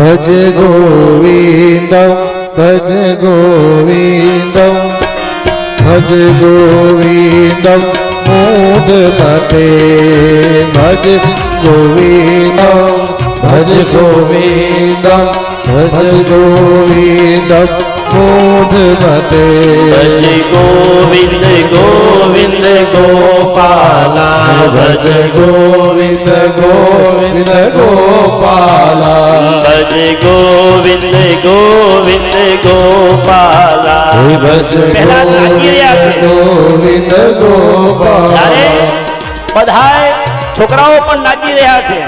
ભજ ગોવિંદ ભજ ગોવિંદ ભજ ગોવિંદ મૂઢ મતે ભજ ગોવિંદ ભજ ગોવિંદ ભજ ગોવિંદ મૂઢ મતે ભજ ગોવિંદ ગોવિંદ ગોપાલા, ભજ ગોવિંદ ગોવિંદ ગોપાલા. ભજ ગોવિંદ ગોવિંદ ગોપાલા। ભજ. ગોવિંદ ગોપાલા। બધાય છોકરાઓ પણ નાચી રહ્યા છે।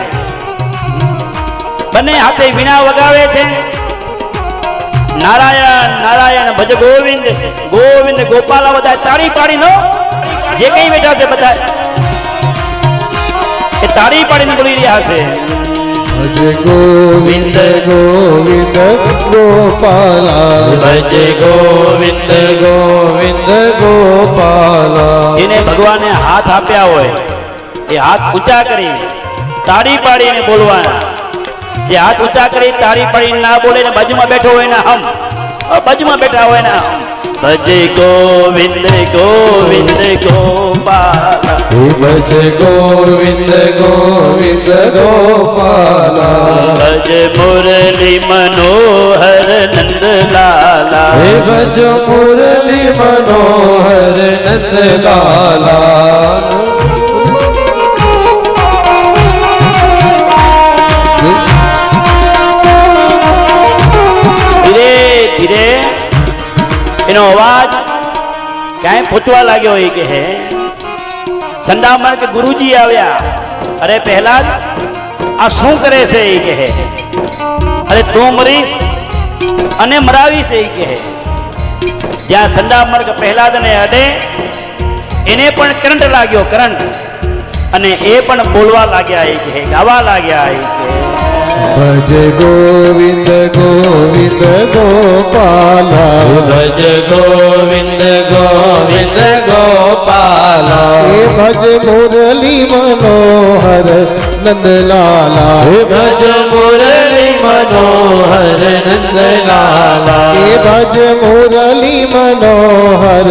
બંને હાથે વીણા વગાવે છે। નારાયણ નારાયણ ભજ ગોવિંદ ગોવિંદ ગોપાલા બધા તાળી પાડી નો જે કઈ બેઠા છે બધા એ તાળી પાડીને બોલી રહ્યા છે। ભજ ગોવિંદ ગોવિંદ ગોપાલા। ભજ ગોવિંદ ગોવિંદ ગોપાલા। જેને ભગવાને હાથ આપ્યા હોય એ હાથ ઊંચા કરી તાળી પાડીને બોલવાના। જે હાથ ઊંચા કરી તાળી પાડીને ના બોલે ને બાજુમાં બેઠો હોય ને હમ બાજુમાં બેઠા હોય ને હમ ભજે ગોવિંદ ગોવિંદ ગોપાલ. ભજ ગોવિંદ ગોવિંદ ગોપાલ. ભજ મુરલી મનોહર નંદલાલા ભજ મુરલી મનોહર નંદલાલા પૂછવા લાગ્યો એ કે હે? સંડામણ કે ગુરુજી આવ્યા? અરે પહેલા આ શું કરે છે એ કે હે? અરે તું મરીશ અને મરાવીશ એ કે હે? જ્યાં સંડામણ કે પહેલાદને અડે, એને પણ કરંટ લાગ્યો, કરંટ. અને એ પણ બોલવા લાગ્યા એ કે ગાવા લાગ્યા એ કે ભજ ગોવિંદ ગોવિંદ ગોપાલા. ભજ ગોવિંદ ગોવિંદ ગોપાલા. હે ભજ મુરલી મનોહર નંદલાલા. ભજ મુરલી મનોહર નંદલાલા. હે ભજ મુરલી મનોહર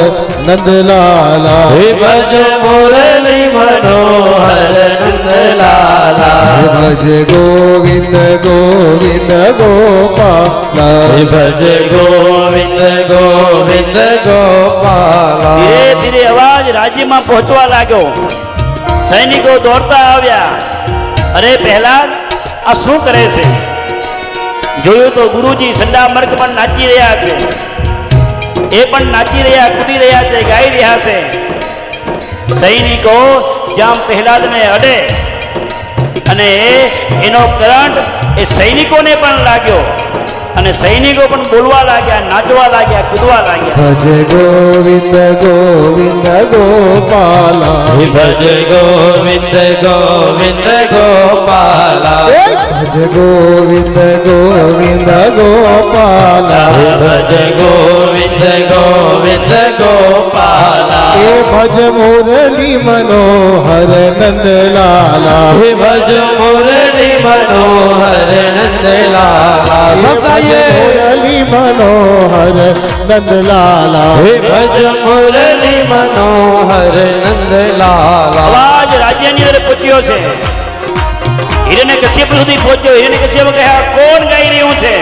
નંદલાલા. ભજ મુરલી મનોહર નંદલાલા. હે ભજ ગોવિંદ ગોવિંદ ગોપાલા. ભજ ગોવિંદ ગોવિંદ ગોપાલા. ધીરે ધીરે અવાજ રાજ્યમાં પહોંચવા લાગ્યો. સૈનિકો દોડતા આવ્યા. અરે પહેલા આ શું કરે છે? જોયું તો ગુરુજી સંડા મર્ગ પણ નાચી રહ્યા છે. એ પણ નાચી રહ્યા, કૂદી રહ્યા છે, ગાઈ રહ્યા છે. સૈનિકો જામ પહેલાદને અડે. અને એનો કરંટ એ સૈનિકોને પણ લાગ્યો. અને સૈનિકો પણ બોલવા લાગ્યા નાચવા લાગ્યા કૂદવા લાગ્યા. ભજ ગોવિંદ ગોવિંદ ગોપાલા. ભજ ગોવિંદ ગોવિંદ ગોપાલા. ભજ ગોવિંદ ગોવિંદ ગોપાલા. ભજ ગોવિંદ ગોવિંદ ગોપાલા. હે ભજ મુરલી મનોહર નંદલાલા ભજ મુરલી મનોહર નંદલાલા મુરલી મનોહર નંદલાલા. ભજ મુરલી મનોહર નંદલાલા. અવાજ રાજ્યની અંદર પહોંચ્યો છે હિરણ્ય કશ્યપ સુધી પહોંચ્યો. હિરણ્ય કશ્યપ કહે કોણ ગાઈ રહ્યું છે?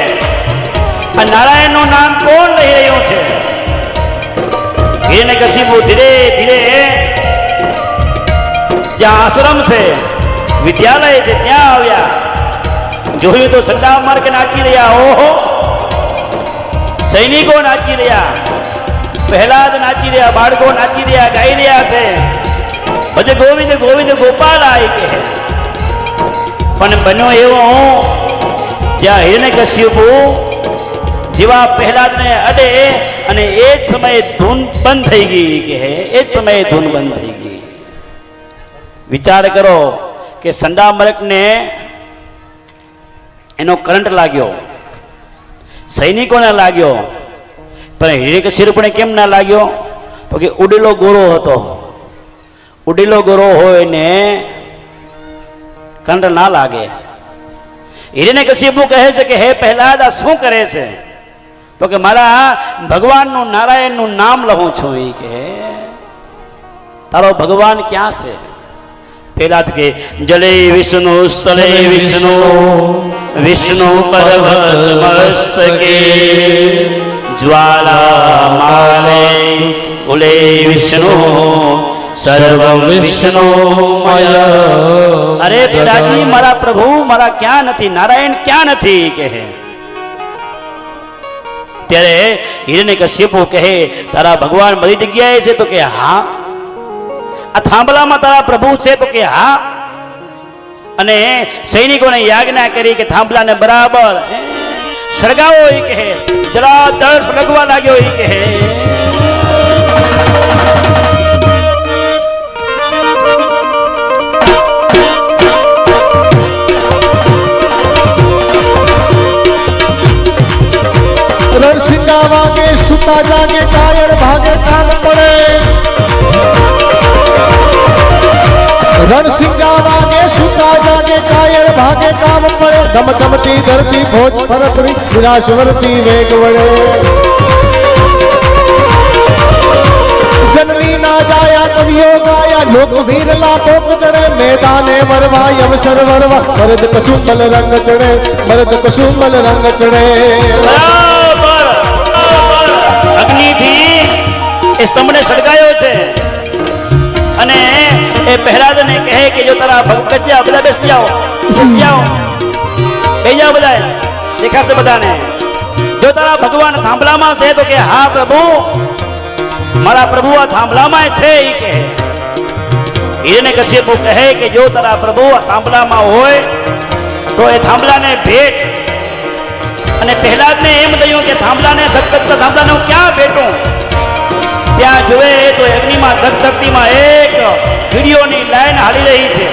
આ નારાયણનું નામ કોણ લઈ રહ્યું છે? હિરણ્ય કશ્યપ ધીરે ધીરે જ્યાં આશ્રમ છે વિદ્યાલય છે, ત્યાં આવ્યા. જોયું તો સંડા માર્ગ નાચી રહ્યા, ઓહો. સૈનિકો નાચી રહ્યા. પહેલાદ નાચી રહ્યા, બાળકો નાચી રહ્યા, ગાઈ રહ્યા છે. પછી ગોવિંદ ગોવિંદ ગોપાલ આઈ કે પણ બન્યો એવો જ્યાં હિરણ્ય કશ્યપુ જેવા પહેલાદને અડે અને એ જ સમયે ધૂન બંધ થઈ ગઈ કે એ જ સમયે ધૂન બંધ થઈ ગઈ. વિચાર કરો કે સંડા મલકને એનો કરંટ લાગ્યો. સૈનિકોને લાગ્યો. પણ હિરણ્યકશિપુને કેમ ના લાગ્યો? તો કે ઉડેલો ગોરો હતો. ઉડેલો ગોરો હોય ને કરંટ ના લાગે. હિરણ્ય કશ્યપુ કહે છે કે, હે પ્રહલાદ આ શું કરે છે? તો કે, મારા ભગવાનનું નારાયણનું નામ લઉં છું. એ કે, તારો ભગવાન ક્યાં છે? પ્રહલાદ કે જલે વિષ્ણુ સ્થળે વિષ્ણુ વિષ્ણુ પર્વત મસ્તકે જ્વાલા માલે કુલે વિષ્ણુ સર્વ વિષ્ણુ અરે પિતાજી મારા પ્રભુ મારા ક્યાં નથી નારાયણ ક્યાં નથી કહે ત્યારે હિરણ્ય કશ્યપુ કહે તારા ભગવાન બધી જગ્યાએ છે તો કે હા આ થાંભલામાં તારા પ્રભુ છે તો કે હા. અને સૈનિકોને યાજ્ઞા કરી કે થાંભલાને બરાબર સળગાવો એ કહે જરા દળ સળગવા લાગ્યો એ કહે સુતા જાગે, કાયર ભાગે કામ પડે. ભાગે કામ પડે ધમધમતી ધરતી ભોજ ફરકડી વિરાશવરતી વેગ વડે જન્મી ના જાયા કવિયો ગાયા લોક વીરલા પોક ચડે, મેદાને વરવા અવસર વરવા. મરદ કસુંબલ રંગ ચડે મરદ કસુંબલ રંગ ચડે. અગ્નિથી એ સ્તંભને સળગાયો છે. અને એ પહેરાદને કહે કે જો તારા ભગ બેસ બધા બેસી જાઓ બેસી જાઓ. બે જાઓ બધા દેખાશે બધાને. જો તારા ભગવાન થાંભલામાં છે તો કે, હા, પ્રભુ. મારા પ્રભુ આ થાંભલામાં છે એ કહે. હિરણ્ય કશ્યપુ કહે કે, જો તારા પ્રભુ આ થાંભલામાં હોય, તો એ થાંભલાને ભેટ. અને પહેલાદને એમ થયું કે, થાંભલાને, સખત થાંભલાને હું ક્યાં ભેટું? ત્યાં જોવે તો અગ્નિમાં ધગધગતીમાં એક વિડીયોની લાઈન હાલી રહી છે.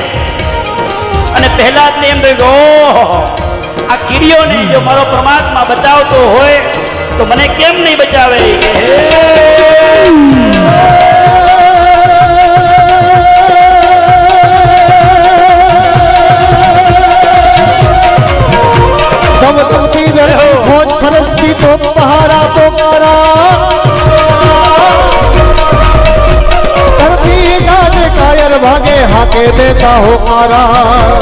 અને પહેલાદને એમ થયું ઓહો, આ કીડીઓને જો મારો પરમાત્મા બચાવતો હોય તો મને કેમ નહીં બચાવે? હોકારા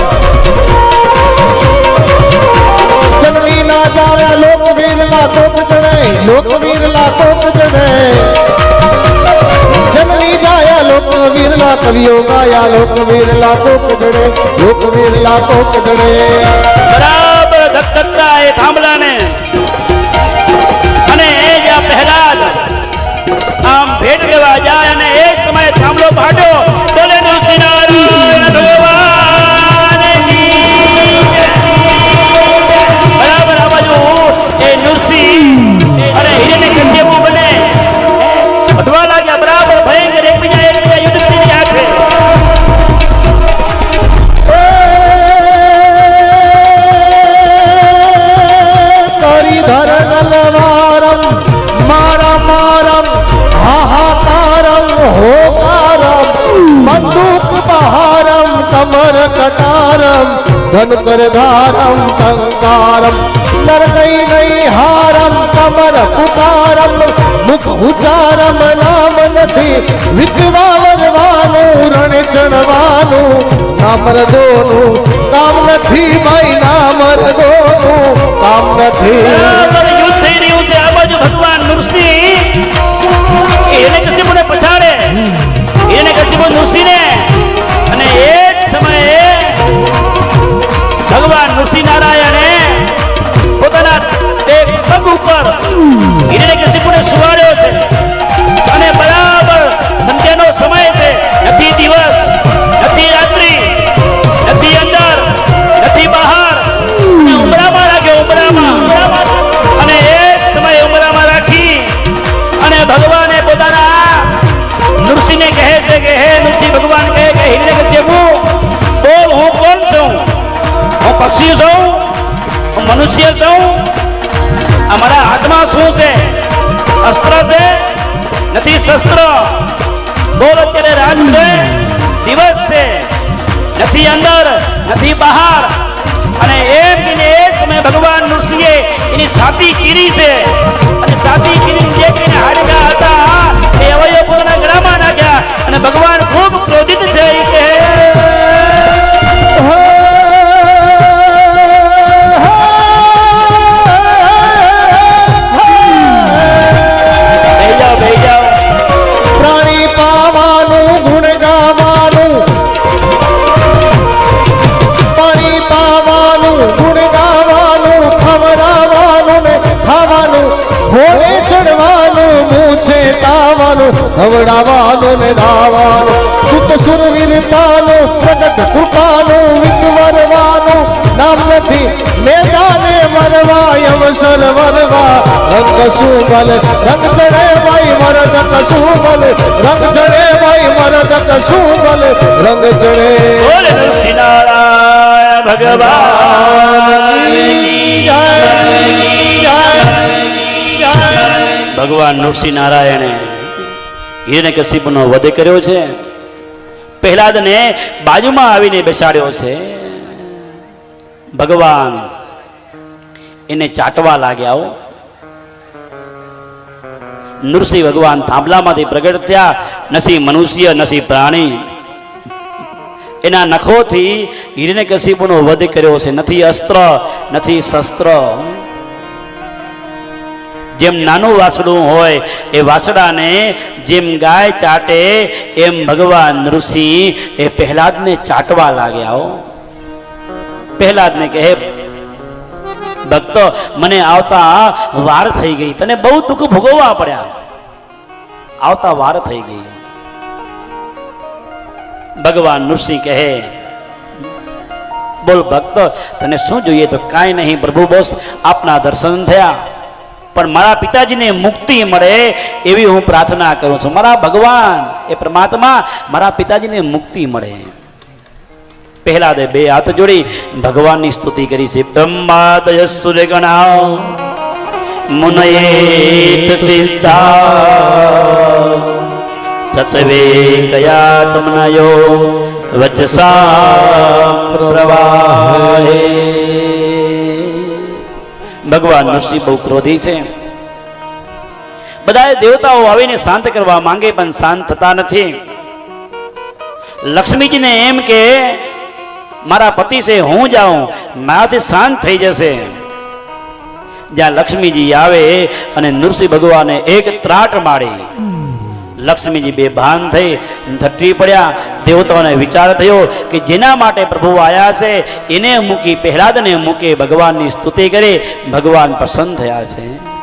જન્મી ના જાવ્યા લોકવીર વીરલા તોક જણે લોકવીર વીરલા તોક જણે. જન્મી જાયા લોકવીર વીરલા કવિઓ ગાયા લોકવીર વીરલા તોક જણે લોકવીર વીરલા તોક જણે. બરાબર ધક્કતા એ થાંભલાને. અને એ જ પહેલા આમ ભેટ લેવા જાય બહારમ કટારમ ધન કરધારમ ટંકારમ નરગઈ નઈ હારમ કમર પુકારમ મુખ ઉચારમ નામ નથી વિધવા રણ ચણવાનું નામ રદોનું કામ નથી ભાઈ નામ રદોનું કામ નથી ભગવાન નૃસિંહ અસ્ત્ર છે? નથી શસ્ત્ર. બોલ અત્યારે રાત છે. દિવસ છે. નથી અંદર, નથી બહાર. અને એમ ને એ સમયે ભગવાન નૃસિંહે એની છાતી ચીરી છે. અને છાતી ચીરી જે કઈને હાડકા હતા એ અવયવ પોતાના ગળામાં નાખ્યા. અને ભગવાન ખૂબ ક્રોધિત છે, એ કહે ખવડાવવાનું ને દાવાનો સુત સુરવીરતાનું પ્રગટ કૃપાનો વિદવરવાનો નામ નથી મેદાને મરવા અવસર વરવા. રંગ સુબલ રંગ ચડે ભાઈ મરદ કસુબલ રંગ ચડે ભાઈ મરદ કસુબલ રંગ ચડે. બોલ ભગવાન જય જય ભગવાન નૃસિંહ નારાયણે હિરણ્યકશિપુનો વધ કર્યો છે. પ્રહલાદને બાજુમાં આવીને બેસાડ્યો છે. ભગવાન, એને ચાટવા લાગ્યા. નૃસિંહ ભગવાન થાંભલામાંથી પ્રગટ થયા. નસી મનુષ્ય નસી પ્રાણી. એના નખોથી હિરણ્યકશિપુનો વધ કર્યો છે. નથી અસ્ત્ર, નથી શસ્ત્ર. જેમ નાનું વાસડું હોય એ વાસડાને જેમ ગાય ચાટે, એમ ભગવાન ઋષિ એ પહેલાદને ચાટવા લાગ્યા હો. પહેલાદને કહે, ભક્તો, મને આવતા વાર થઈ ગઈ. તને બહુ દુઃખ ભોગવવા પડ્યા. આવતા વાર થઈ ગઈ. ભગવાન નૃસિંહ કહે, બોલ ભક્ત, તને શું જોઈએ? તો કાંઈ નહીં. પ્રભુ બોસ, આપના દર્શન થયા. પણ મારા પિતાજીને મુક્તિ મળે એવી હું પ્રાર્થના કરું છું. મારા ભગવાન એ પરમાત્મા મારા પિતાજીને મુક્તિ મળે. પહેલા દે બે હાથ જોડી ભગવાનની સ્તુતિ કરી છે. બ્રહ્માદય સૂર્યગણા મુનયેત સિદ્ધા સતવે કયા તમનયો વચસા પ્રવાહે. ભગવાન નરસિંહ બહુ ક્રોધી છે. બધા દેવતાઓ આવીને શાંત કરવા માંગે પણ શાંત થતા નથી. લક્ષ્મીજીને એમ કે, મારા પતિ છે, હું જાઉં, મારાથી શાંત થઈ જશે. જ્યાં લક્ષ્મીજી આવે અને નૃસિંહ ભગવાને એક ત્રાટ મારી લક્ષ્મીજી બે ભાન થઈ ધટી પડ્યા. દેવતાઓને વિચાર થયો કે જેના માટે પ્રભુ આવ્યા છે, એને મૂકી પહેલાદને મૂકે ભગવાનની સ્તુતિ કરી. ભગવાન પ્રસન્ન થયા છે.